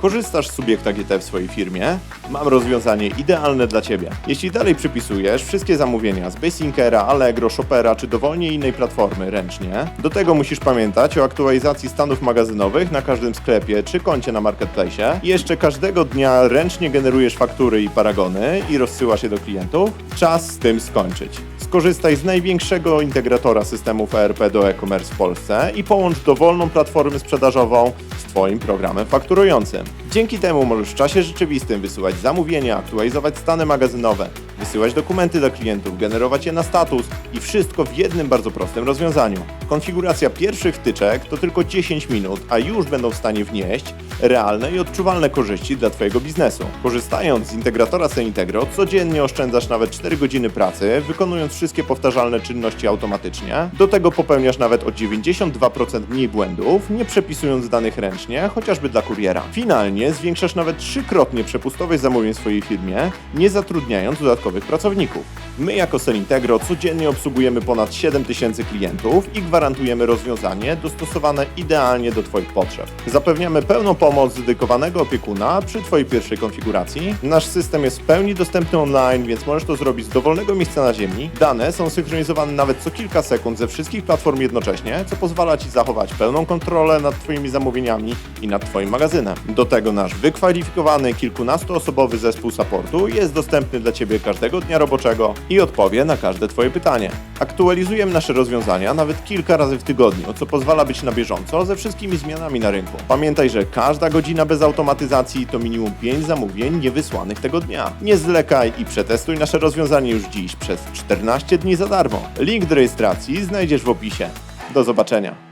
Korzystasz z Subiekta GT w swojej firmie? Mam rozwiązanie idealne dla Ciebie. Jeśli dalej przypisujesz wszystkie zamówienia z Basinkera, Allegro, Shopera czy dowolnie innej platformy ręcznie, do tego musisz pamiętać o aktualizacji stanów magazynowych na każdym sklepie czy koncie na marketplace. I jeszcze każdego dnia ręcznie generujesz faktury i paragony i rozsyłasz je do klientów. Czas z tym skończyć. Skorzystaj z największego integratora systemów ERP do e-commerce w Polsce i połącz dowolną platformę sprzedażową z Twoim programem fakturującym. Dzięki temu możesz w czasie rzeczywistym wysyłać zamówienia, aktualizować stany magazynowe, wysyłać dokumenty dla klientów, generować je na status i wszystko w jednym bardzo prostym rozwiązaniu. Konfiguracja pierwszych wtyczek to tylko 10 minut, a już będą w stanie wnieść realne i odczuwalne korzyści dla Twojego biznesu. Korzystając z integratora Centegro, codziennie oszczędzasz nawet 4 godziny pracy, wykonując wszystkie powtarzalne czynności automatycznie. Do tego popełniasz nawet o 92% mniej błędów, nie przepisując danych ręcznie, chociażby dla kuriera. Finalnie zwiększasz nawet trzykrotnie przepustowość zamówień w swojej firmie, nie zatrudniając dodatkowych pracowników. My jako Celintegro codziennie obsługujemy ponad 7000 klientów i gwarantujemy rozwiązanie dostosowane idealnie do Twoich potrzeb. Zapewniamy pełną pomoc dedykowanego opiekuna przy Twojej pierwszej konfiguracji. Nasz system jest w pełni dostępny online, więc możesz to zrobić z dowolnego miejsca na ziemi. Dane są synchronizowane nawet co kilka sekund ze wszystkich platform jednocześnie, co pozwala Ci zachować pełną kontrolę nad Twoimi zamówieniami i nad Twoim magazynem. Do tego nasz wykwalifikowany kilkunastoosobowy zespół supportu jest dostępny dla Ciebie każdego dnia roboczego i odpowie na każde Twoje pytanie. Aktualizujemy nasze rozwiązania nawet kilka razy w tygodniu, co pozwala być na bieżąco ze wszystkimi zmianami na rynku. Pamiętaj, że każda godzina bez automatyzacji to minimum 5 zamówień niewysłanych tego dnia. Nie zwlekaj i przetestuj nasze rozwiązanie już dziś przez 14 dni za darmo. Link do rejestracji znajdziesz w opisie. Do zobaczenia.